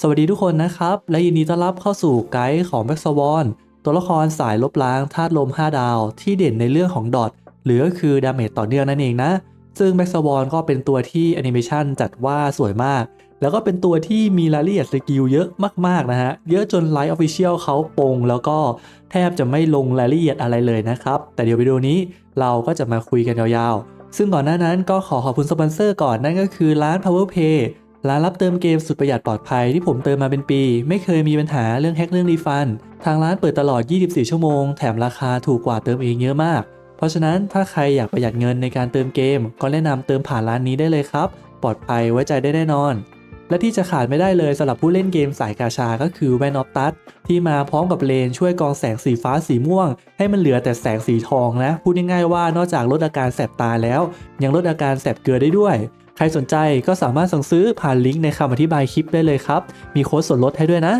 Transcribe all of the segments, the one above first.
สวัสดีทุกคนนะครับ และยินดีต้อนรับเข้าสู่ไกด์ของแบ็กซวอนตัวละครสายลบล้างธาตุลม 5 ดาว ที่เด่นในเรื่องของดอทหรือก็คือดาเมจต่อเนื่องนั่นเองนะ ซึ่งแบ็กซวอนก็เป็นตัวที่แอนิเมชันจัดว่าสวยมาก แล้วก็เป็นตัวที่มีรายละเอียดสกิลเยอะมากๆนะฮะ เยอะจนไลท์ออฟฟิเชียลเขาปง แล้วก็แทบจะไม่ลงรายละเอียดอะไรเลยนะครับ แต่เดี๋ยววิดีโอนี้เราก็จะมาคุยกันยาวๆ ซึ่งก่อนหน้านั้นก็ขอขอบคุณสปอนเซอร์ก่อนนั่นก็คือร้าน Power Pay ร้านรับเติมเกมสุดประหยัดปลอดภัยที่ผมเติมมาเป็นปี ไม่เคยมีปัญหาเรื่องแฮกเรื่องรีฟัน ทางร้านเปิดตลอด 24 ชั่วโมง แถมราคาถูกกว่าเติมเองเยอะมาก เพราะฉะนั้นถ้าใครอยากประหยัดเงินในการเติมเกม ก็แนะนำเติมผ่านร้านนี้ได้เลยครับ ปลอดภัยไว้ใจได้แน่นอน และที่จะขาดไม่ได้เลยสำหรับผู้เล่นเกมสายกาชาก็คือแวนออฟตัสที่มาพร้อมกับเลนช่วยกองแสงสีฟ้าสีม่วง ให้มันเหลือแต่แสงสีทองนะพูดง่ายๆว่านอกจากลดอาการแสบตาแล้ว ยังลดอาการแสบเกลือได้ด้วย ใครสนใจก็สามารถสั่งซื้อผ่านลิงก์ในคำอธิบายคลิปได้เลยครับ มีโค้ดส่วนลดให้ด้วยนะ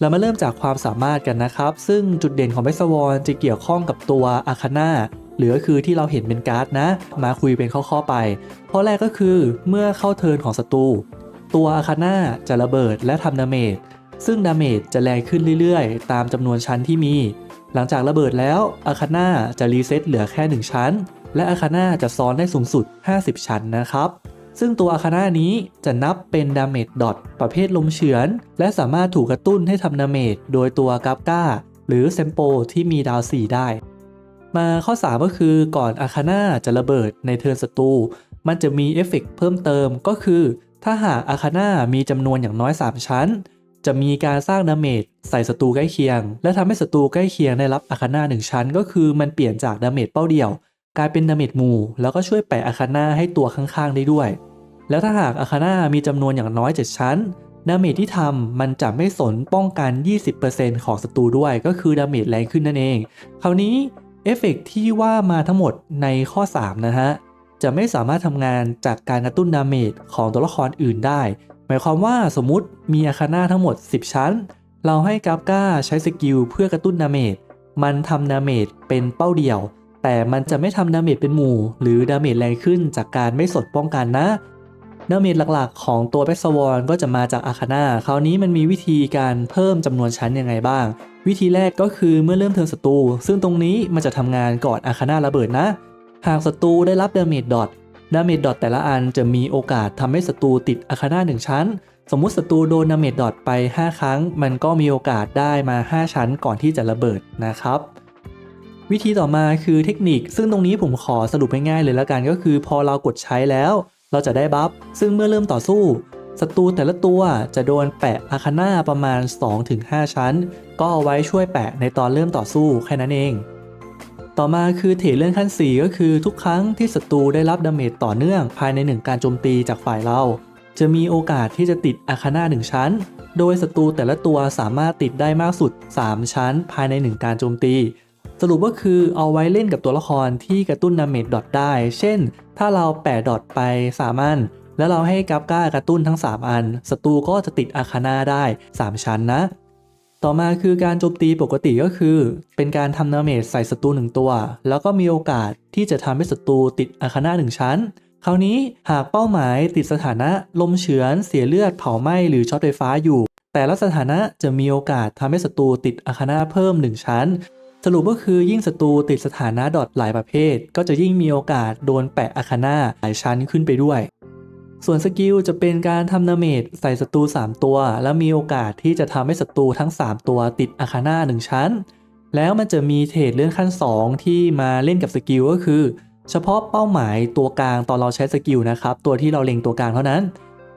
เรามาเริ่มจากความสามารถกันนะครับ ซึ่งจุดเด่นของแบ็กซวอนจะเกี่ยวข้องกับตัวอาคาน่าหรือก็คือที่เราเห็นเป็นการ์ดนะ มาคุยเป็นข้อๆไป ข้อแรกก็คือเมื่อเข้าเทิร์นของศัตรู ตัวอาคาน่าจะระเบิดและทำดาเมจ ซึ่งดาเมจจะแรงขึ้นเรื่อยๆ ตามจำนวนชั้นที่มี หลังจากระเบิดแล้วอาคาน่าจะรีเซ็ตเหลือแค่ 1 ชั้น และอาคาน่าจะซ้อนได้สูงสุด 50 ชั้นนะครับ ซึ่งตัวอาคาน่านี้จะนับเป็นดาเมจดอทประเภทลมเฉือน และสามารถถูกกระตุ้นให้ทำดาเมจโดยตัวกราฟก้า หรือเซมโปที่มีดาว 4 ได้ มาข้อ 3 ก็คือก่อนอาคาน่าจะระเบิดในเทิร์นศัตรูมันจะมีเอฟเฟกต์เพิ่มเติมก็คือ ถ้าหากอาคาน่ามีจำนวนอย่างน้อย 3 ชั้น จะมีการสร้างดาเมจใส่ศัตรูใกล้เคียง และทำให้ศัตรูใกล้เคียงได้รับอาคาน่า1ชั้น ก็คือมันเปลี่ยนจากดาเมจเป้าเดียว กลายเป็นดาเมจหมู่แล้วก็ช่วยแปะอาคาน่าให้ตัวข้างๆได้ด้วย แล้วถ้าหากอาคาน่ามีจำนวนอย่างน้อย 7 ชั้นดาเมจที่ทำมันจะไม่สนป้องกัน 20%ของศัตรูด้วยก็คือดาเมจแรงขึ้นนั่นเอง คราวนี้เอฟเฟกต์ที่ว่ามาทั้งหมดในข้อ 3 นะฮะ จะไม่สามารถทำงานจากการกระตุ้นดาเมจของตัวละครอื่นได้ หมายความว่าสมมุติมีอาคาน่าทั้งหมด 10 ชั้น เราให้กราฟก้าใช้สกิลเพื่อกระตุ้นดาเมจมันทำดาเมจเป็นเป้าเดียว แต่มันจะไม่ทำดาเมจเป็นหมู่ หรือดาเมจแรงขึ้นจากการไม่สดป้องกันนะดาเมจหลักๆ ของตัวแบ็กสวอนก็จะมาจากอาคาน่าคราวนี้มันมีวิธีการเพิ่มจำนวนชั้นยังไงบ้าง วิธีแรกก็คือเมื่อเริ่มเทิร์นศัตรูซึ่งตรงนี้มันจะทำงานก่อนอาคาน่าระเบิดนะ หากศัตรูได้รับดาเมจดอทดาเมจดอทแต่ละอันจะมีโอกาสทำให้ศัตรูติดอาคาน่า1ชั้น สมมุติศัตรูโดนดาเมจดอทไป 5 ครั้ง มันก็มีโอกาสได้มา 5 ชั้นก่อนที่จะระเบิดนะครับ วิธีต่อมาคือเทคนิค ซึ่งตรงนี้ผมขอสรุปง่ายๆเลยแล้วกันก็คือ พอเรากดใช้แล้ว เราจะได้บัฟซึ่งเมื่อเริ่มต่อสู้ศัตรูแต่ละตัวจะโดนแปะอาคาน่าประมาณ 2-5 ชั้น ก็เอาไว้ช่วยแปะในตอนเริ่มต่อสู้แค่นั้นเอง ต่อมาคือเทเลื่อนขั้น 4 ก็คือทุกครั้งที่ศัตรูได้รับดาเมจต่อเนื่องภายใน 1 การโจมตีจากฝ่ายเรา จะมีโอกาสที่จะติดอาคาน่า1ชั้น โดยศัตรูแต่ละตัวสามารถติดได้มากสุด 3 ชั้น ภายใน 1 การโจมตี สรุปก็คือเอาไว้เล่นกับตัวละครที่กระตุ้นดาเมจดอทได้ เช่น ถ้าเราแปะดอทไป3อัน แล้วเราให้กัฟก้ากระตุ้นทั้ง 3 อัน ศัตรูก็จะติดอาคาน่าได้ 3 ชั้นนะ ต่อมาคือการโจมตีปกติก็คือ เป็นการทำดาเมจใส่ศัตรูหนึ่งตัว แล้วก็มีโอกาสที่จะทำให้ศัตรูติดอาคาน่าหนึ่งชั้น คราวนี้หากเป้าหมายติดสถานะลมเฉือน เสียเลือดเผาไหม้หรือช็อตไฟฟ้าอยู่แต่ละสถานะจะมีโอกาสทำให้ศัตรูติดอาคาน่าเพิ่ม 1 ชั้น สรุปก็คือยิ่งศัตรูติดสถานะดอทหลายประเภท ก็จะยิ่งมีโอกาสโดนแปะอาคาน่าหลายชั้นขึ้นไปด้วย ส่วนสกิลจะเป็นการทำดาเมจใส่ศัตรู3 ตัว แล้วมีโอกาสที่จะทำให้ศัตรูทั้ง 3 ตัวติดอาคาน่า1ชั้น แล้วมันจะมีเทรดเลื่อนขั้น 2 ที่มาเล่นกับสกิลก็คือ เฉพาะเป้าหมายตัวกลางตอนเราใช้สกิลนะครับตัวที่เราเล็งตัวกลางเท่านั้น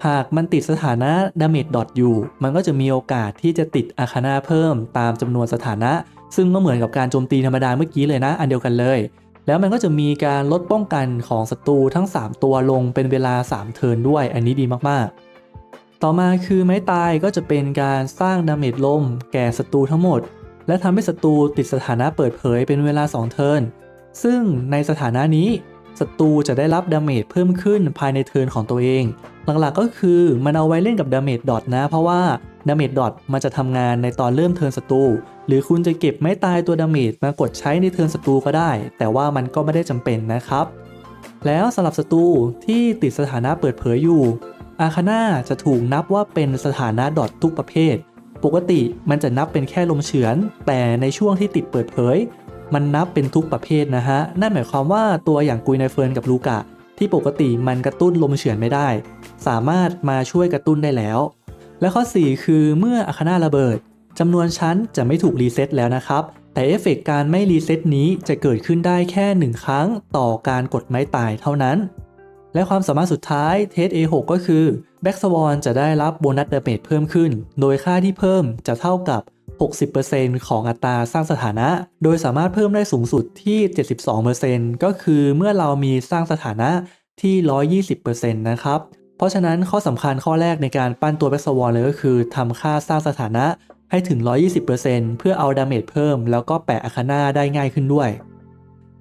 หากมันติดสถานะดาเมจดอทอยู่ มันก็จะมีโอกาสที่จะติดอาคานาเพิ่มตามจำนวนสถานะ ซึ่งก็เหมือนกับการโจมตีธรรมดาเมื่อกี้เลยนะ อันเดียวกันเลย แล้วมันก็จะมีการลดป้องกันของศัตรูทั้ง 3 ตัวลงเป็นเวลา 3 เทิร์นด้วย อันนี้ดีมากๆ ต่อมาคือไม้ตายก็จะเป็นการสร้างดาเมจลมแก่ศัตรูทั้งหมด และทำให้ศัตรูติดสถานะเปิดเผยเป็นเวลา 2 เทิร์นซึ่งในสถานะนี้ ศัตรูจะได้รับดาเมจเพิ่มขึ้นภายในเทิร์นของตัวเอง หลักๆก็คือมันเอาไว้เล่นกับดาเมจดอทนะ เพราะว่าดาเมจดอทมันจะทำงานในตอนเริ่มเทิร์นศัตรูหรือคุณจะเก็บไม้ตายตัวดาเมจมากดใช้ในเทิร์นศัตรูก็ได้ แต่ว่ามันก็ไม่ได้จำเป็นนะครับ แล้วสำหรับศัตรูที่ติดสถานะเปิดเผยอยู่อาคาน่าจะถูกนับว่าเป็นสถานะดอททุกประเภท ปกติมันจะนับเป็นแค่ลมเฉือน แต่ในช่วงที่ติดเปิดเผย มันนับเป็นทุกประเภทนะฮะ นั่นหมายความว่าตัวอย่างกุยไนเฟิร์นกับลูกะ ที่ปกติมันกระตุ้นลมเฉือนไม่ได้ สามารถมาช่วยกระตุ้นได้แล้ว และข้อ 4 คือเมื่ออาคานาระเบิดจำนวนชั้นจะไม่ถูกรีเซ็ตแล้วนะครับ แต่เอฟเฟกต์การไม่รีเซ็ตนี้จะเกิดขึ้นได้แค่ 1 ครั้งต่อการกดไม้ตายเท่านั้น และความสามารถสุดท้ายเทส A6 ก็คือแบ็กสวอนจะได้รับโบนัสเดเมจเพิ่มขึ้น โดยค่าที่เพิ่มจะเท่ากับ 60%ของอัตราสร้างสถานะ โดยสามารถเพิ่มได้สูงสุดที่ 72%ก็คือเมื่อเรามีสร้างสถานะที่ 120%นะครับ เพราะฉะนั้นข้อสำคัญข้อแรกในการปั้นตัวแบ็กสวอนเลยก็คือทำค่าสร้างสถานะให้ถึง 120%เพื่อเอาดาเมจเพิ่ม แล้วก็แปะอาคาน่าได้ง่ายขึ้นด้วย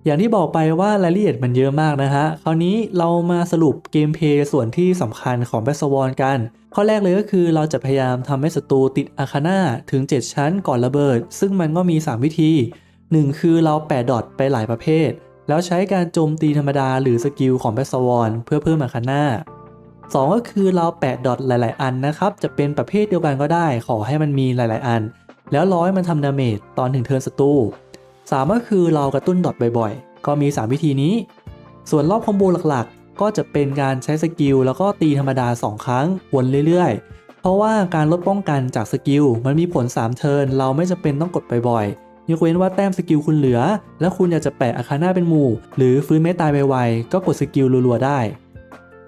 อย่างที่บอกไปว่ารายละเอียดมันเยอะมากนะฮะ คราวนี้เรามาสรุปเกมเพย์ส่วนที่สำคัญของแบสวอนกัน ข้อแรกเลยก็คือเราจะพยายามทำให้ศัตรูติดอาคาน่าถึง 7 ชั้นก่อนระเบิด ซึ่งมันก็มี 3 วิธี 1 คือเราแปะดอทไปหลายประเภท แล้วใช้การโจมตีธรรมดาหรือสกิลของแบสวอนเพื่อเพิ่มอาคาน่า2ก็คือเราแปะดอทหลาย ๆ อันนะครับ จะเป็นประเภทเดียวกันก็ได้ ขอให้มันมีหลาย ๆ อัน แล้วร้อยมันทำดาเมจตอนถึงเทิร์นศัตรู 3 ก็คือเรากระตุ้นดอทบ่อยๆ ก็มี 3 วิธีนี้ ส่วนรอบคอมโบหลักๆ ก็จะเป็นการใช้สกิลแล้วก็ตีธรรมดา 2 ครั้งวนเรื่อยๆ เพราะว่าการลดป้องกันจากสกิลมันมีผล 3 เทิร์นเราไม่จำเป็นต้องกดบ่อยๆยกเว้นว่าแต้มสกิลคุณเหลือ แล้วคุณอยากจะแปะอาคาน่าเป็นหมู่ หรือฟื้นไม่ตายไวๆก็กดสกิลรัวๆได้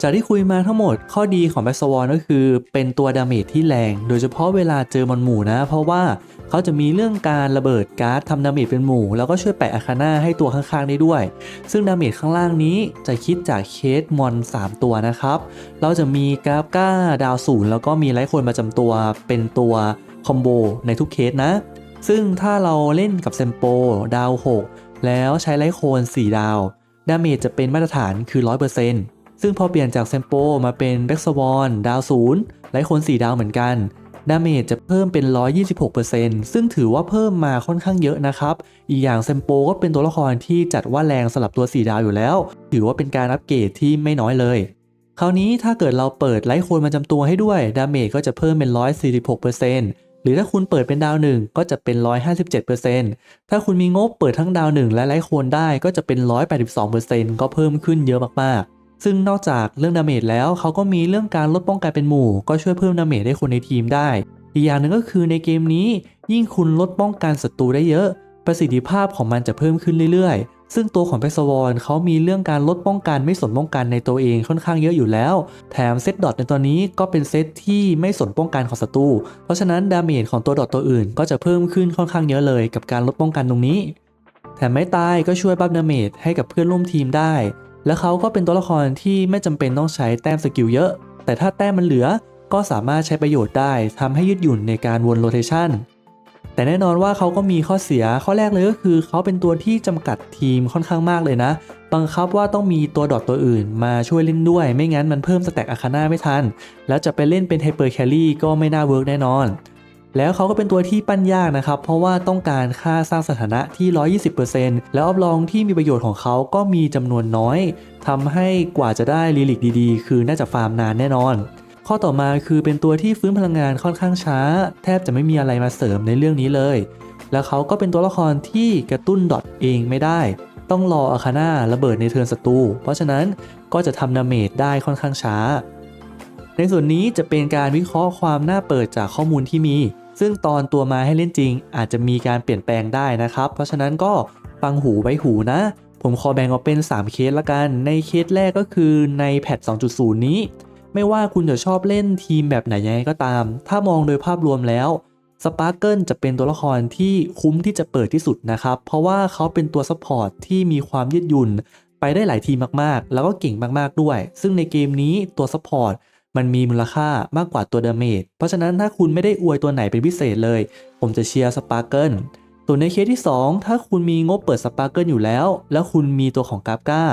จากที่คุยมาทั้งหมดข้อดีของแบสวอนก็คือ เป็นตัวดาเมจที่แรง โดยเฉพาะเวลาเจอมอนหมู่นะ เพราะว่า เขาจะมีเรื่องการระเบิดการ์ดทำดาเมจเป็นหมู่ แล้วก็ช่วยแปะอาคาน่าให้ตัวข้างๆได้ด้วย ซึ่งดาเมจข้างล่างนี้จะคิดจากเคสมอน 3 ตัวนะครับ เราจะมีกราฟก้าดาวศูนย์แล้วก็มีไลท์คนประจำตัวเป็นตัวคอมโบในทุกเคสนะ ซึ่งถ้าเราเล่นกับเซมโปดาว 6 แล้วใช้ไลท์โคน 4 ดาว ดาเมจจะเป็นมาตรฐานคือ 100%ซึ่งพอเปลี่ยนจากเซมโปมาเป็นแบ็กสวอนดาวศูนย์ไลท์โคน 4 ดาวเหมือนกัน ดาเมจจะเพิ่มเป็น 126%ซึ่งถือว่าเพิ่มมาค่อนข้างเยอะนะครับ อีกอย่างเซมโปก็เป็นตัวละครที่จัดว่าแรงสำหรับตัว 4 ดาวอยู่แล้ว ถือว่าเป็นการอัปเกรดที่ไม่น้อยเลย คราวนี้ถ้าเกิดเราเปิดไลท์โคนมาจำตัวให้ด้วย ดาเมจก็จะเพิ่มเป็น 146%หรือถ้าคุณเปิดเป็นดาวหนึ่งก็จะเป็น 157%ถ้าคุณมีงบเปิดทั้งดาวหนึ่งและไลท์โคนได้ก็จะเป็น 182%ก็เพิ่มขึ้นเยอะมากๆ ซึ่งนอกจากเรื่องดาเมจแล้วเขาก็มีเรื่องการลดป้องกันเป็นหมู่ ก็ช่วยเพิ่มดาเมจให้คนในทีมได้ อีกอย่างหนึ่งก็คือในเกมนี้ ยิ่งคุณลดป้องกันศัตรูได้เยอะ ประสิทธิภาพของมันจะเพิ่มขึ้นเรื่อยๆ ซึ่งตัวของแพ็กซวอนเขามีเรื่องการลดป้องกันไม่สนป้องกันในตัวเองค่อนข้างเยอะอยู่แล้ว แถมเซตดอทในตัวนี้ก็เป็นเซตที่ไม่สนป้องกันของศัตรูเพราะฉะนั้นดาเมจของตัวดอทตัวอื่น ก็จะเพิ่มขึ้นค่อนข้างเยอะเลย กับการลดป้องกันตรงนี้แถมไม่ตายก็ช่วยบัฟดาเมจให้กับเพื่อนร่วมทีมได้ และเขาก็เป็นตัวละครที่ไม่จำเป็นต้องใช้แต้มสกิลเยอะ แต่ถ้าแต้มมันเหลือก็สามารถใช้ประโยชน์ได้ทำให้ยืดหยุ่นในการวนโรเทชันแต่แน่นอนว่าเขาก็มีข้อเสียข้อแรกเลยก็คือเขาเป็นตัวที่จำกัดทีมค่อนข้างมากเลยนะ บังคับว่าต้องมีตัวดอทตัวอื่นมาช่วยเล่นด้วย ไม่งั้นมันเพิ่มสแต็กอาคาน่าไม่ทัน แล้วจะไปเล่นเป็นไฮเปอร์แครี่ก็ไม่น่าเวิร์กแน่นอน แล้วเขาก็เป็นตัวที่ปั้นยากนะครับ เพราะว่าต้องการค่าสร้างสถานะที่ 120%แล้วอัพลองที่มีประโยชน์ของเขาก็มีจำนวนน้อยทำให้กว่าจะได้ลีลิกดีๆ คือน่าจะฟาร์มนานแน่นอน ข้อต่อมาคือเป็นตัวที่ฟื้นพลังงานค่อนข้างช้า แทบจะไม่มีอะไรมาเสริมในเรื่องนี้เลย แล้วเขาก็เป็นตัวละครที่กระตุ้นดอทเองไม่ได้ ต้องรออาคาน่าระเบิดในเทิร์นศัตรูเพราะฉะนั้นก็จะทำดาเมจได้ค่อนข้างช้า ในส่วนนี้จะเป็นการวิเคราะห์ความน่าเปิดจากข้อมูลที่มี ซึ่งตอนตัวมาให้เล่นจริง อาจจะมีการเปลี่ยนแปลงได้นะครับ เพราะฉะนั้นก็ฟังหูไว้หูนะ ผมขอแบ่งออกเป็น 3 เคสละกัน ในเคสแรกก็คือในแพท 2.0 นี้ ไม่ว่าคุณจะชอบเล่นทีมแบบไหนยังไงก็ตาม ถ้ามองโดยภาพรวมแล้วสปาร์เกิลจะเป็นตัวละครที่คุ้มที่จะเปิดที่สุดนะครับ เพราะว่าเขาเป็นตัวซัพพอร์ตที่มีความยืดหยุ่น ไปได้หลายทีมมากๆ แล้วก็เก่งมากๆด้วย ซึ่งในเกมนี้ตัวซัพพอร์ต มันมีมูลค่ามากกว่าตัวดาเมจ เพราะฉะนั้นถ้าคุณไม่ได้อวยตัวไหนเป็นพิเศษเลย ผมจะเชียร์สปาร์เกิลส่วนในเคสที่ 2 ถ้าคุณมีงบเปิดสปาร์เกิลอยู่แล้ว แล้วคุณมีตัวของกราฟก้า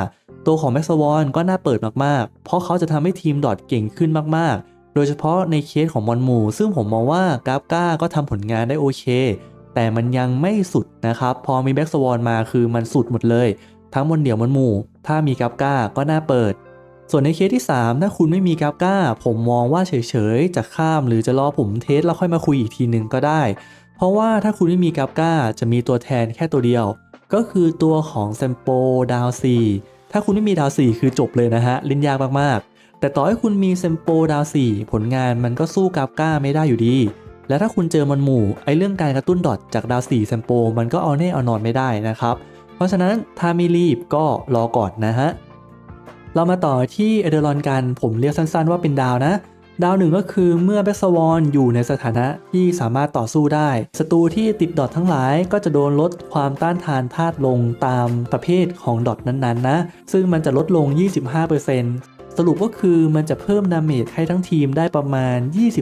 ตัวของแม็กซ์วอนก็น่าเปิดมากๆ เพราะเขาจะทำให้ทีมดอทเก่งขึ้นมากๆ โดยเฉพาะในเคสของมอนมู ซึ่งผมมองว่ากราฟก้าก็ทำผลงานได้โอเค แต่มันยังไม่สุดนะครับ พอมีแบ็กสวอนมาคือมันสุดหมดเลย ทั้งมอนเดี่ยวมอนมู ถ้ามีกราฟก้าก็น่าเปิด ส่วนในเคสที่ 3 ถ้าคุณไม่มีกราฟก้า ผมมองว่าเฉยๆ จะข้ามหรือจะรอผมเทสแล้วค่อยมาคุยอีกทีหนึ่งก็ได้ เพราะว่าถ้าคุณไม่มีกราฟก้า จะมีตัวแทนแค่ตัวเดียว ก็คือตัวของแซมโปดาว4ถ้าคุณไม่มีดาว4คือจบเลยนะฮะเล่นยากมากๆ แต่ต่อให้คุณมีแซมโปดาว4ผลงานมันก็สู้กราฟก้าไม่ได้อยู่ดี และถ้าคุณเจอมันหมู่ไอเรื่องการกระตุ้นดอทจากดาว4แซมโปมันก็เอาแน่เอานอนไม่ได้นะครับเพราะฉะนั้นถ้าไม่รีบก็รอก่อนนะฮะ เรามาต่อที่เอเดรอนกัน ผมเรียกสั้นๆว่าเป็นดาวนะ ดาวหนึ่งก็คือเมื่อแบสวอนอยู่ในสถานะที่สามารถต่อสู้ได้ ศัตรูที่ติดดอททั้งหลาย ก็จะโดนลดความต้านทานธาตุลงตามประเภทของดอทนั้นๆนะ ซึ่งมันจะลดลง 25%สรุปก็คือมันจะเพิ่มดาเมจให้ทั้งทีมได้ประมาณ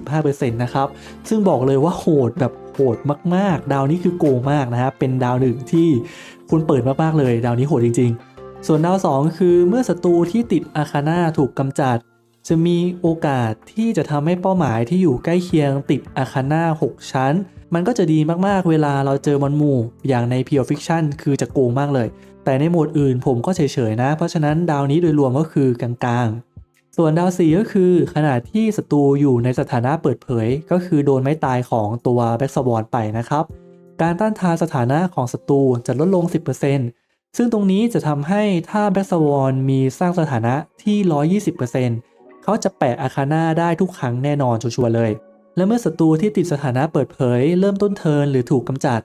25%นะครับ ซึ่งบอกเลยว่าโหดแบบโหดมาก ๆ ดาวนี้คือโกงมากนะครับ เป็นดาวหนึ่งที่คุณเปิดมาก ๆ เลย ดาวนี้โหดจริง ๆ ส่วนดาว2คือเมื่อศัตรูที่ติดอาคาน่าถูกกำจัด จะมีโอกาสที่จะทำให้เป้าหมายที่อยู่ใกล้เคียงติดอาคาน่า6 ชั้น มันก็จะดีมากๆเวลาเราเจอมอนหมู่ อย่างใน Pure Fiction คือจะโกงมากเลย แต่ในโหมดอื่นผมก็เฉยๆนะ เพราะฉะนั้นดาวนี้โดยรวมก็คือกลางๆ ส่วนดาว4ก็คือ ขณะที่ศัตรูอยู่ในสถานะเปิดเผย ก็คือโดนไม้ตายของตัวแบ็กสวอนไปนะครับการต้านทานสถานะของศัตรูจะลดลง 10% ซึ่งตรงนี้จะทำให้ถ้าแบ็กสวอนมีสร้างสถานะที่ 120%เขาจะแปะอาคาน่าได้ทุกครั้งแน่นอนชัวร์ๆเลย และเมื่อศัตรูที่ติดสถานะเปิดเผย เริ่มต้นเทินหรือถูกกำจัด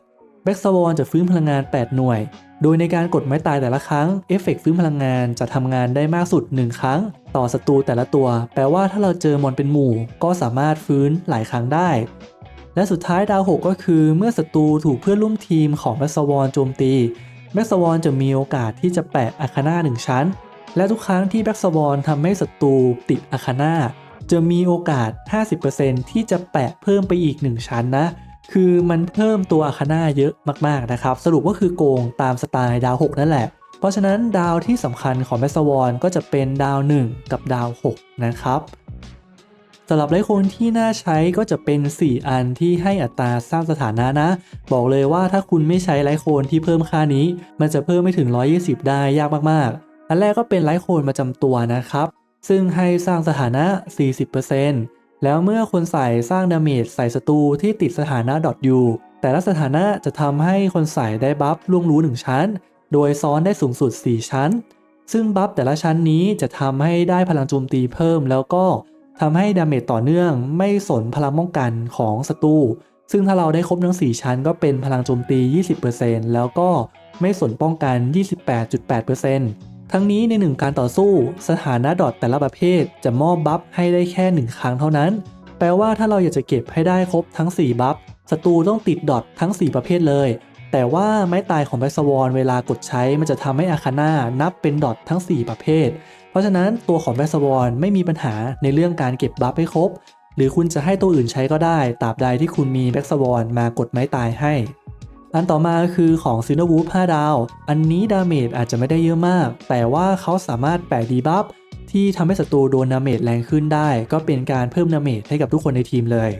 แบ็กสวอนจะฟื้นพลังงาน 8 หน่วย โดยในการกดไม้ตายแต่ละครั้งเอฟเฟกต์ฟื้นพลังงานจะทำงานได้มากสุด 1 ครั้ง ต่อศัตรูแต่ละตัว แปลว่าถ้าเราเจอมอนเป็นหมู่ ก็สามารถฟื้นหลายครั้งได้ และสุดท้ายดาว 6 ก็คือ เมื่อศัตรูถูกเพื่อนร่วมทีมของแบ็กสวอนโจมตี แบ็กสวอนจะมีโอกาสที่จะแปะอาคาน่าหนึ่งชั้น และทุกครั้งที่แบ็กสวอนทำให้ศัตรูติดอาคาน่าจะมีโอกาส 50%ที่จะแปะเพิ่มไปอีก 1 ชั้นนะ คือมันเพิ่มตัวอาคาน่าเยอะมากๆนะครับ สรุปก็คือโกงตามสไตล์ดาว 6 นั่นแหละ เพราะฉะนั้นดาวที่สำคัญของแบ็กสวอนก็จะเป็นดาว 1 กับดาว 6 นะครับ สำหรับไลฟ์โคนที่น่าใช้ก็จะเป็น 4 อันที่ให้อัตราสร้างสถานะนะ บอกเลยว่าถ้าคุณไม่ใช้ไลโคนที่เพิ่มค่านี้ มันจะเพิ่มไม่ถึง 120 ได้ยากมากๆ อันแรกก็เป็นไลโคนประจำตัวนะครับ ซึ่งให้สร้างสถานะ 40%แล้วเมื่อคนใส่สร้างดาเมจใส่ศัตรูที่ติดสถานะดอทยูแต่ละสถานะจะทำให้คนใส่ได้บัฟล่วงรู้ 1 ชั้น โดยซ้อนได้สูงสุด 4 ชั้น ซึ่งบัฟแต่ละชั้นนี้จะทำให้ได้พลังโจมตีเพิ่มแล้วก็ ทำให้ดาเมจต่อเนื่องไม่สนพลังป้องกันของศัตรูซึ่งถ้าเราได้ครบทั้ง 4 ชั้นก็เป็นพลังโจมตี 20%แล้วก็ไม่สนป้องกัน 28.8%ทั้งนี้ในหนึ่งการต่อสู้ สถานะดอทแต่ละประเภทจะมอบบัฟให้ได้แค่ 1 ครั้งเท่านั้น แปลว่าถ้าเราอยากจะเก็บให้ได้ครบทั้ง 4 บัฟศัตรูต้องติดดอททั้ง 4 ประเภทเลย แต่ว่าไม้ตายของแบสวอนเวลากดใช้มันจะทำให้อาคาน่านับเป็นดอททั้ง 4 ประเภท เพราะฉะนั้นตัวของแบ็กสวอนไม่มีปัญหาในเรื่องการเก็บบัฟให้ครบ หรือคุณจะให้ตัวอื่นใช้ก็ได้ตราบใดที่คุณมีแบ็กสวอนมากดไม้ตายให้ อันต่อมาคือของซินวูฟ5ดาว อันนี้ดาเมจอาจจะไม่ได้เยอะมาก แต่ว่าเขาสามารถแปะดีบัฟที่ทำให้ศัตรูโดนดาเมจแรงขึ้นได้ ก็เป็นการเพิ่มดาเมจให้กับทุกคนในทีมเลย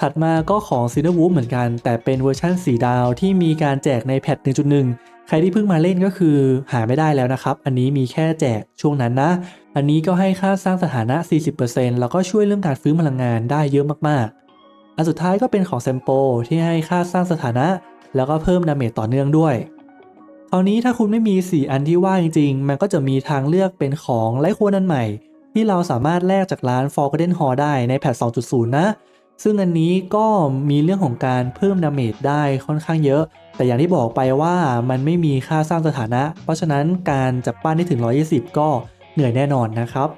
ถัดมาก็ของซินวูฟเหมือนกัน แต่เป็นเวอร์ชัน4 ดาวที่มีการแจกในแพท 1.1 ใครที่เพิ่งมาเล่นก็คือหาไม่ได้แล้วนะครับ อันนี้มีแค่แจกช่วงนั้นนะ อันนี้ก็ให้ค่าสร้างสถานะ 40%แล้วก็ช่วยเรื่องการฟื้นพลังงานได้เยอะมากๆ อันสุดท้ายก็เป็นของแซมโปที่ให้ค่าสร้างสถานะ แล้วก็เพิ่มดาเมจต่อเนื่องด้วยคราวนี้ถ้าคุณไม่มี 4 อันที่ว่าจริงๆ มันก็จะมีทางเลือกเป็นของไลโคนันใหม่ ที่เราสามารถแลกจากร้าน Forgotten Hall ได้ในแพท 2.0 นะ ซึ่งอันนี้ก็มีเรื่องของการเพิ่มดาเมจได้ค่อนข้างเยอะ แต่อย่างที่บอกไปว่ามันไม่มีค่าสร้างสถานะ เพราะฉะนั้นการจับปั้นได้ถึง 120 ก็เหนื่อยแน่นอนนะครับ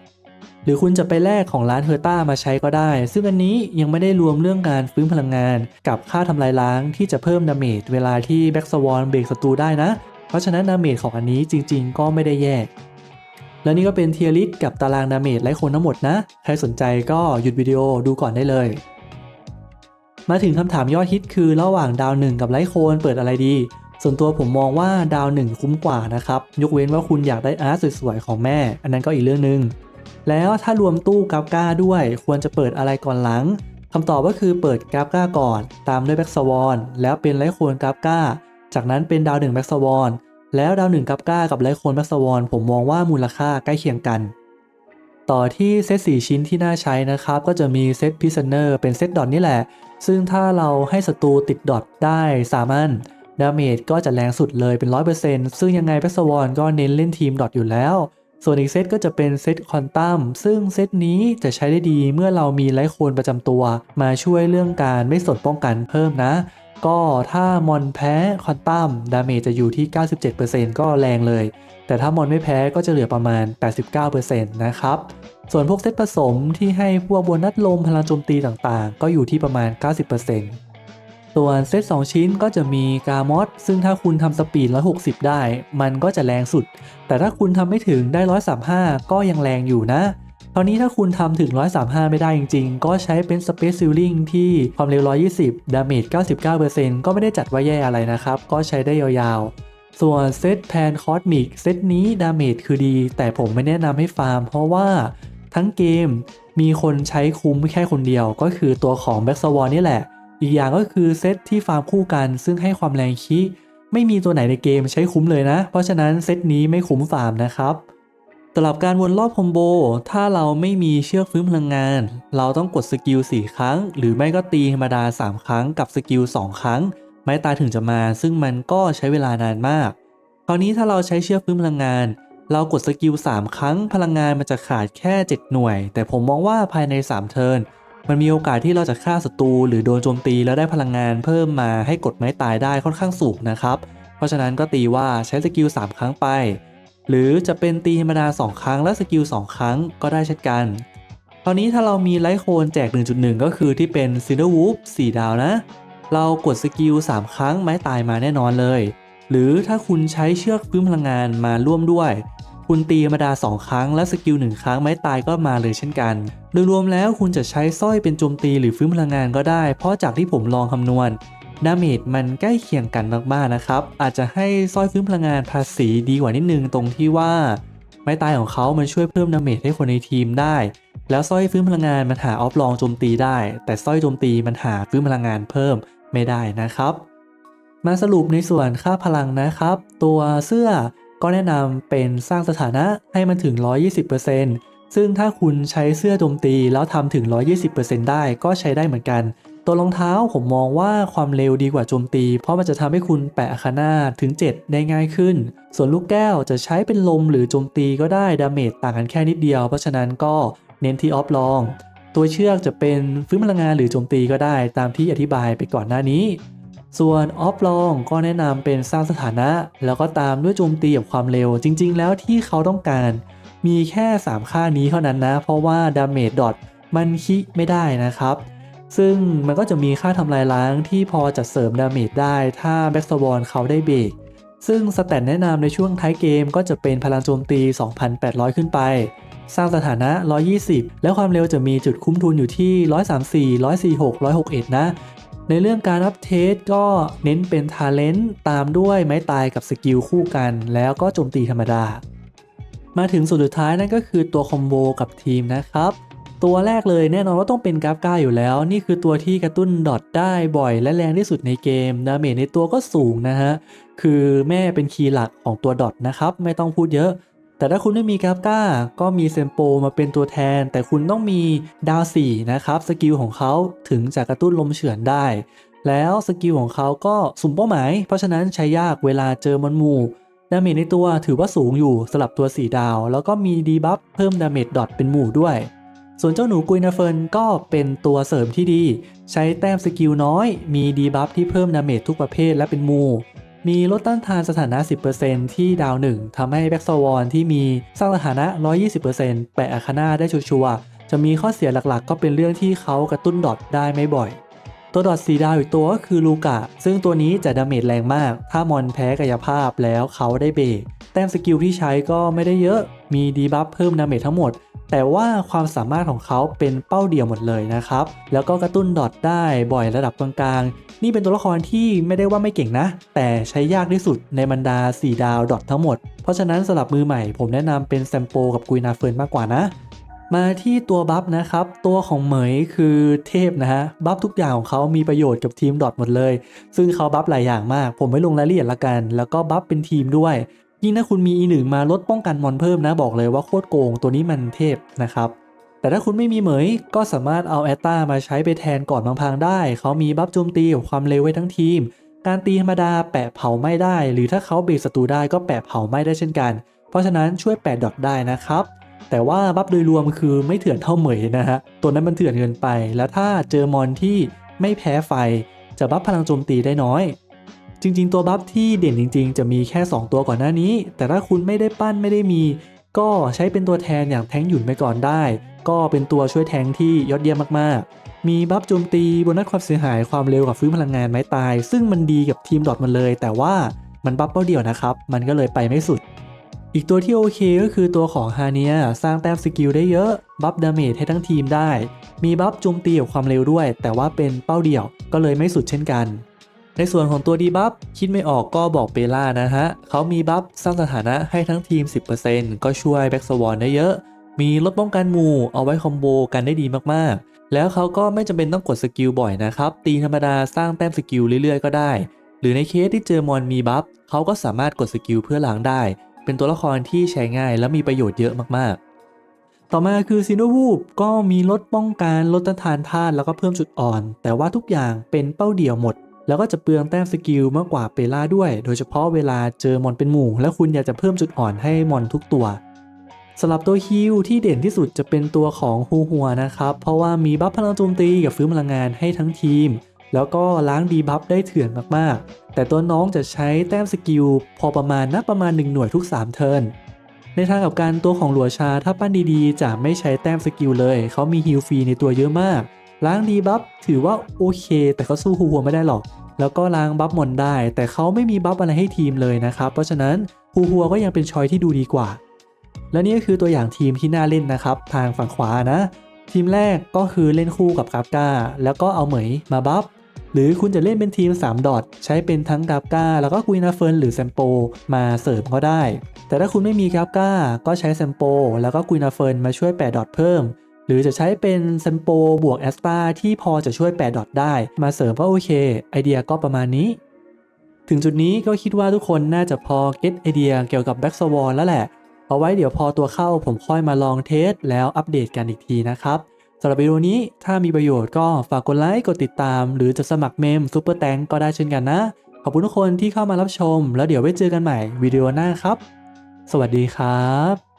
หรือคุณจะไปแลกของร้านเฮอร์ต้ามาใช้ก็ได้ ซึ่งอันนี้ยังไม่ได้รวมเรื่องการฟื้นพลังงาน กับค่าทำลายล้างที่จะเพิ่มดาเมจเวลาที่แบ็กสวอนเบรกศัตรูได้นะ เพราะฉะนั้นดาเมจของอันนี้จริง ๆ ก็ไม่ได้แย่และนี่ก็เป็นเทียริสกับตารางดาเมจไลโคนทั้งหมดนะ ใครสนใจก็หยุดวิดีโอดูก่อนได้เลย มาถึงคำถามยอดฮิตคือระหว่างดาวหนึ่งกับไลโคนเปิดอะไรดี ส่วนตัวผมมองว่าดาวหนึ่งคุ้มกว่านะครับ ยกเว้นว่าคุณอยากได้อาร์ตสวยๆของแม่ อันนั้นก็อีกเรื่องหนึ่งแล้วถ้ารวมตู้กราฟก้าด้วย ควรจะเปิดอะไรก่อนหลังคำตอบก็คือเปิดกราฟก้าก่อน ตามด้วยแบ็กสวอนแล้วเป็นไลโคนกราฟก้า จากนั้นเป็นดาวหนึ่งแบ็กสวอนแล้วดาวหนึ่งกราฟก้ากับไลโคนแบ็กสวอนผมมองว่ามูลค่าใกล้เคียงกัน ต่อที่เซต4ชิ้นที่น่าใช้นะครับ ก็จะมีเซตพิซเนอร์เป็นเซตดอทนี่แหละ ซึ่งถ้าเราให้ศัตรูติดดอทได้สามันดาเมจก็จะแรงสุดเลยเป็น 100%ซึ่งยังไงแพสวอนก็เน้นเล่นทีมดอทอยู่แล้ว ส่วนอีกเซตก็จะเป็นเซตคอนตัมซึ่งเซตนี้จะใช้ได้ดีเมื่อเรามีไลโคนประจำตัว มาช่วยเรื่องการไม่สดป้องกันเพิ่มนะ ก็ถ้ามอนแพ้คอนตัมดาเมจจะอยู่ที่ 97%ก็แรงเลย แต่ถ้ามอนไม่แพ้ก็จะเหลือประมาณ 89%นะครับ ส่วนพวกเซตผสมที่ให้พวกโบนัสลมพลังโจมตีต่างๆ ก็อยู่ที่ประมาณ 90%ส่วนเซต2 ชิ้นก็จะมีกามอสซึ่งถ้าคุณทำสปีด 160 ได้ มันก็จะแรงสุด แต่ถ้าคุณทำไม่ถึงได้ 135 ก็ยังแรงอยู่นะคราวนี้ถ้าคุณทำถึง 135 ไม่ได้จริงๆ ก็ใช้เป็น Space Ceiling ที่ความเร็ว 120 ดาเมจ 99%ก็ไม่ได้จัดว่าแย่อะไรนะครับ ก็ใช้ได้ยาวๆ ส่วนเซตแพนคอสมิกเซตนี้ดาเมจคือดี แต่ผมไม่แนะนำให้ฟาร์ม เพราะว่าทั้งเกมมีคนใช้คุ้มแค่คนเดียวก็คือตัวของแบ็กสวอนนี่แหละ อีกอย่างก็คือเซตที่ฟาร์มคู่กัน ซึ่งให้ความแรงคิไม่มีตัวไหนในเกมใช้คุ้มเลยนะ เพราะฉะนั้นเซตนี้ไม่คุ้มฟาร์มนะครับสำหรับการวนรอบคอมโบ ถ้าเราไม่มีเชือกฟื้นพลังงาน เราต้องกดสกิล 4 ครั้ง หรือไม่ก็ตีธรรมดา 3 ครั้งกับสกิล 2 ครั้ง ไม้ตายถึงจะมา ซึ่งมันก็ใช้เวลานานมาก คราวนี้ถ้าเราใช้เชือกฟื้นพลังงาน เรากดสกิล 3 ครั้งพลังงานมันจะขาดแค่ 7 หน่วย แต่ผมมองว่าภายใน 3 เทิร์นมันมีโอกาสที่เราจะฆ่าศัตรูหรือโดนโจมตีแล้วได้พลังงานเพิ่มมาให้กดไม้ตายได้ค่อนข้างสูงนะครับ เพราะฉะนั้นก็ตีว่าใช้สกิล 3 ครั้งไป หรือจะเป็นตีธรรมดา 2 ครั้งและสกิล 2 ครั้งก็ได้เช่นกันตอนนี้ถ้าเรามีไลท์โคนแจก 1.1 ก็คือที่เป็นซินเดอร์วูฟ4ดาวนะ เรากดสกิล 3 ครั้งไม้ตายมาแน่นอนเลย หรือถ้าคุณใช้เชือกพื้นพลังงานมาร่วมด้วย คุณตีธรรมดา 2 ครั้งและสกิล 1 ครั้งไม้ตายก็มาเลยเช่นกัน โดยรวมแล้วคุณจะใช้สร้อยเป็นโจมตีหรือฟื้นพลังงานก็ได้ เพราะจากที่ผมลองคำนวณดาเมจมันใกล้เคียงกันมากๆนะครับ อาจจะให้สร้อยฟื้นพลังงานภาษีดีกว่านิดนึงตรงที่ว่า ไม้ตายของเขามันช่วยเพิ่มดาเมจให้คนในทีมได้ แล้วสร้อยฟื้นพลังงานมันหาออฟลองโจมตีได้ แต่สร้อยโจมตีมันหาฟื้นพลังงานเพิ่ม ไม่ได้นะครับ มาสรุปในส่วนค่าพลังนะครับ ตัวเสื้อก็แนะนำเป็นสร้างสถานะให้มันถึง 120%ซึ่งถ้าคุณใช้เสื้อโจมตีแล้วทำถึง 120%ได้ก็ใช้ได้เหมือนกัน ตัวรองเท้าผมมองว่าความเร็วดีกว่าโจมตี เพราะมันจะทำให้คุณแปะอาคานาถึง 7 ได้ง่ายขึ้น ส่วนลูกแก้วจะใช้เป็นลมหรือโจมตีก็ได้ดาเมจต่างกันแค่นิดเดียว เพราะฉะนั้นก็เน้นที่ออฟลอง ตัวเชือกจะเป็นฟื้นพลังงานหรือโจมตีก็ได้ตามที่อธิบายไปก่อนหน้านี้ ส่วนออฟลองก็แนะนำเป็นสร้างสถานะ แล้วก็ตามด้วยโจมตีกับความเร็ว จริง ๆ แล้วที่เขาต้องการ มีแค่ 3 ค่านี้เท่านั้นนะ เพราะว่าดาเมจดอทมันคิไม่ได้นะครับ ซึ่งมันก็จะมีค่าทำลายล้างที่พอจะเสริมดาเมจได้ถ้าแบ็กสวอนเขาได้เบรกซึ่งสแตทแนะนำในช่วงท้ายเกมก็จะเป็นพลังโจมตี 2,800 ขึ้นไป สร้างสถานะ 120 และความเร็วจะมีจุดคุ้มทุนอยู่ที่ 134 146 161 นะ ในเรื่องการอัปเทสก็เน้นเป็นทาเลนต์ตามด้วยไม้ตายกับสกิลคู่กัน แล้วก็โจมตีธรรมดา มาถึงส่วนสุดท้ายนั่นก็คือตัวคอมโบกับทีมนะครับตัวแรกเลยแน่นอนว่าต้องเป็นกราฟก้าอยู่แล้ว นี่คือตัวที่กระตุ้นดอทได้บ่อยและแรงที่สุดในเกมดาเมจในตัวก็สูงนะฮะ คือแม่เป็นคีย์หลักของตัวดอทนะครับ ไม่ต้องพูดเยอะ แต่ถ้าคุณไม่มีกราฟก้าก็มีเซมโปมาเป็นตัวแทน แต่คุณต้องมีดาว4นะครับสกิลของเขาถึงจะกระตุ้นลมเฉือนได้ แล้วสกิลของเขาก็สุ่มเป้าหมาย เพราะฉะนั้นใช้ยากเวลาเจอมอนมูดาเมจในตัวถือว่าสูงอยู่สลับตัว 4 ดาว แล้วก็มีดีบัฟเพิ่มดาเมจดอทเป็นหมู่ด้วย ส่วนเจ้าหนูกุยนาเฟินก็เป็นตัวเสริมที่ดี ใช้แต้มสกิลน้อย มีดีบัฟที่เพิ่มดาเมจทุกประเภทและเป็นหมู่ มีลดต้านทานสถานะ 10%ที่ดาวหนึ่งทำให้แบ็กซวอนที่มีสร้างสถานะ 120%แปะอาคาน่าได้ชัวร์จะมีข้อเสียหลักๆ ก็เป็นเรื่องที่เขากระตุ้นดอทได้ไม่บ่อย ตัวดอทสีดาวอีกตัวก็คือลูกะ ซึ่งตัวนี้จะดาเมจแรงมาก ถ้ามอนแพ้กายภาพแล้วเขาได้เบรกแต้มสกิลที่ใช้ก็ไม่ได้เยอะ มีดีบัฟเพิ่มดาเมจทั้งหมด แต่ว่าความสามารถของเขาเป็นเป้าเดียวหมดเลยนะครับ แล้วก็กระตุ้นดอทได้บ่อยระดับกลาง นี่เป็นตัวละครที่ไม่ได้ว่าไม่เก่งนะ แต่ใช้ยากที่สุดในบรรดา 4 ดาวดอททั้งหมด เพราะฉะนั้นสำหรับมือใหม่ผมแนะนำเป็นแซมโปกับกุยนาเฟินมากกว่านะ มาที่ตัวบัฟนะครับ ตัวของเหมยคือเทพนะฮะ บัฟทุกอย่างของเขามีประโยชน์กับทีมดอทหมดเลย ซึ่งเขาบัฟหลายอย่างมาก ผมไม่ลงรายละเอียดละกัน แล้วก็บัฟเป็นทีมด้วยยิ่งถ้าคุณมี E1 มาลดป้องกันมอนเพิ่มนะบอกเลยว่าโคตรโกงตัวนี้มันเทพนะครับ แต่ถ้าคุณไม่มีเหมย ก็สามารถเอาแอตตามาใช้ไปแทนก่อนพังๆได้ เขามีบัฟโจมตีกับความเร็วไว้ทั้งทีม การตีธรรมดาแปะเผาไม่ได้ หรือถ้าเขาเบรกศัตรูได้ก็แปะเผาไม่ได้เช่นกัน เพราะฉะนั้นช่วยแปะดอทได้นะครับ แต่ว่าบัฟโดยรวมคือไม่เถื่อนเท่าเหมยนะฮะ ตัวนั้นมันเถื่อนเกินไป แล้วถ้าเจอมอนที่ไม่แพ้ไฟ จะบัฟพลังโจมตีได้น้อย จริง ๆ ตัวบัฟที่เด่นจริง ๆ จะมีแค่ 2 ตัวก่อนหน้านี้ แต่ถ้าคุณไม่ได้ปั้นไม่ได้มี ก็ใช้เป็นตัวแทนอย่างแทงหยุ่นไปก่อนได้ ก็เป็นตัวช่วยแทงที่ยอดเยี่ยมมากๆ มีบัฟโจมตีโบนัสความเสียหายความเร็วกับฟื้นพลังงานไม้ตาย ซึ่งมันดีกับทีมดอทมันเลย แต่ว่ามันบัฟเป้าเดียวนะครับ มันก็เลยไปไม่สุด อีกตัวที่โอเคก็คือตัวของฮาเนียสร้างแต้มสกิลได้เยอะบัฟดาเมจให้ทั้งทีมได้ มีบัฟโจมตีกับความเร็วด้วย แต่ว่าเป็นเป้าเดี่ยวก็เลยไม่สุดเช่นกันในส่วนของตัวดีบัฟคิดไม่ออกก็บอกเปล่านะฮะ เขามีบัฟสร้างสถานะให้ทั้งทีม 10%ก็ช่วยแบ็กสวอนได้เยอะ มีลดป้องกันหมู่เอาไว้คอมโบกันได้ดีมากๆ แล้วเขาก็ไม่จำเป็นต้องกดสกิลบ่อยนะครับ ตีธรรมดาสร้างแต้มสกิลเรื่อยๆ ก็ได้ หรือในเคสที่เจอมอนมีบัฟเขาก็สามารถกดสกิลเพื่อล้างได้ เป็นตัวละครที่ใช้ง่ายและมีประโยชน์เยอะมากๆ ต่อมาคือซีโนวูบก็มีลดป้องกันลดต้านทานธาตุแล้วก็เพิ่มจุดอ่อน แต่ว่าทุกอย่างเป็นเป้าเดี่ยวหมดแล้วก็จะเปลืองแต้มสกิลมากกว่าเปล่าด้วย โดยเฉพาะเวลาเจอมอนเป็นหมู่ และคุณอยากจะเพิ่มจุดอ่อนให้มอนทุกตัว สำหรับตัวฮิลที่เด่นที่สุดจะเป็นตัวของฮูฮัวนะครับ เพราะว่ามีบัฟพลังโจมตีกับฟื้นพลังงานให้ทั้งทีม แล้วก็ล้างดีบัฟได้เถื่อนมากๆ แต่ตัวน้องจะใช้แต้มสกิลพอประมาณนับประมาณ 1 หน่วยทุก 3 เทิร์นในทางกับการตัวของหลัวชาถ้าปั้นดีๆ จะไม่ใช้แต้มสกิลเลย เขามีฮิลฟรีในตัวเยอะมาก ล้างดีบัฟถือว่าโอเค แต่เขาสู้ฮูฮัวไม่ได้หรอก แล้วก็ล้างบัฟมอนได้ แต่เขาไม่มีบัฟอะไรให้ทีมเลยนะครับเพราะฉะนั้นฮูฮัวก็ยังเป็นชอยที่ดูดีกว่า และนี่ก็คือตัวอย่างทีมที่น่าเล่นนะครับ ทางฝั่งขวานะ ทีมแรกก็คือเล่นคู่กับกราฟกาแล้วก็เอาเหมยมาบัฟหรือคุณจะเล่นเป็นทีม 3 ดอทใช้เป็นทั้งกราฟกาแล้วก็กุยนาเฟิร์นหรือแซมโปมาเสริมก็ได้ แต่ถ้าคุณไม่มีกราฟกาก็ใช้แซมโปแล้วก็กุยนาเฟิร์นมาช่วย8ดอทเพิ่ม หรือจะใช้เป็นแซมโปบวกแอสตาที่พอจะช่วย8ดอทได้ มาเสริมก็โอเค ไอเดียก็ประมาณนี้ ถึงจุดนี้ก็คิดว่าทุกคนน่าจะพอเก็ตไอเดียเกี่ยวกับแบ็กสวอนแล้วแหละ เอาไว้เดี๋ยวพอตัวเข้าผมค่อยมาลองเทสแล้วอัปเดตกันอีกทีนะครับสำหรับวิดีโอนี้ถ้ามีประโยชน์ก็ฝากกดไลค์กดติดตาม หรือจะสมัครเมมซูเปอร์แตงก็ได้เช่นกันนะ ขอบคุณทุกคนที่เข้ามารับชม แล้วเดี๋ยวไว้เจอกันใหม่วิดีโอหน้าครับ สวัสดีครับ